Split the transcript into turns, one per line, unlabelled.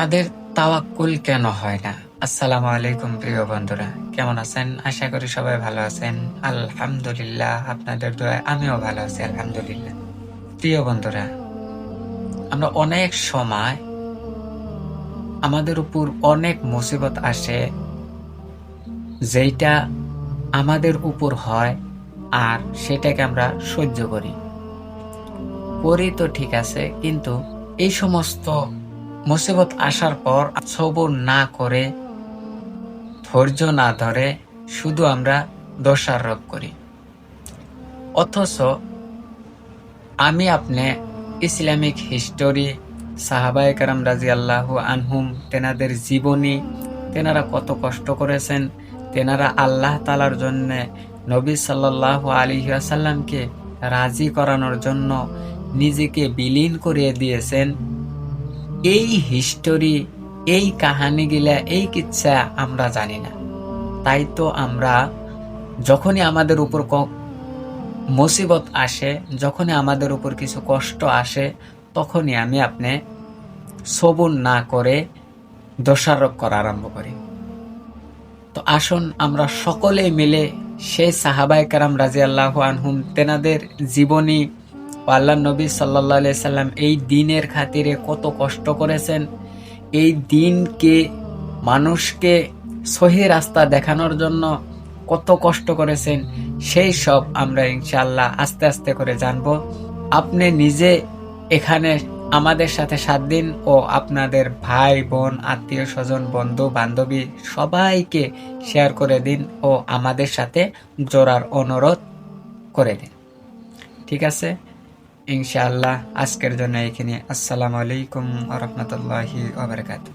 আমাদের তাওয়াক্কুল কেন হয় না? আসসালামু আলাইকুম, প্রিয় বন্ধুরা। কেমন আছেন? আশা করি সবাই ভালো আছেন। আলহামদুলিল্লাহ, আপনাদের দোয়ায় আমিও ভালো আছি, আলহামদুলিল্লাহ। প্রিয় বন্ধুরা, আমরা অনেক সময় আমাদের উপর অনেক মুসিবত আসে, যেইটা আমাদের উপর হয় আর সেটাকে আমরা সহ্য করি। করি তো ঠিক আছে, কিন্তু এই সমস্ত মুসিবত আসার পর সবর না করে, ধৈর্য না ধরে শুধু আমরা দোষারোপ করি। অথচ আমি আপনি ইসলামিক হিস্টোরি, সাহাবায়ে কারাম রাজি আল্লাহ আনহুম, তেনাদের জীবনী, তেনারা কত কষ্ট করেছেন, তেনারা আল্লাহ তালার জন্যে নবী সাল্লাহ আলী আসাল্লামকে রাজি করানোর জন্য নিজেকে বিলীন করিয়ে দিয়েছেন এই হিস্টোরি এই কাহানিগুলা এই কিচ্ছা আমরা জানি না। তাই তো আমরা যখনই আমাদের উপর মুসিবত আসে, যখনই আমাদের উপর কিছু কষ্ট আসে, তখনই আমি আপনি সবুর না করে দোষারোপ করা আরম্ভ করি। তো আসুন আমরা সকলে মিলে সেই সাহাবাই কারাম রাজি আনহুম তেনাদের জীবনী আল্লাহ নবী সাল্লাহ সাল্লাম এই দিনের খাতিরে কত কষ্ট করেছেন। এই দিনকে, মানুষকে সহি রাস্তা দেখানোর জন্য কত কষ্ট করেছেন, সেই সব আমরা ইনশাল্লাহ আস্তে আস্তে করে জানব। আপনি নিজে এখানে আমাদের সাথে সাত দিন ও আপনাদের ভাই, বোন, আত্মীয় স্বজন, বন্ধু, বান্ধবী সবাইকে শেয়ার করে দিন ও আমাদের সাথে জোড়ার অনুরোধ করে দিন। ঠিক আছে? ইনশাআল্লাহ আজকের জন্য এখানে আসসালামু আলাইকুম রহমতুল্লাহি ওবরাকাতু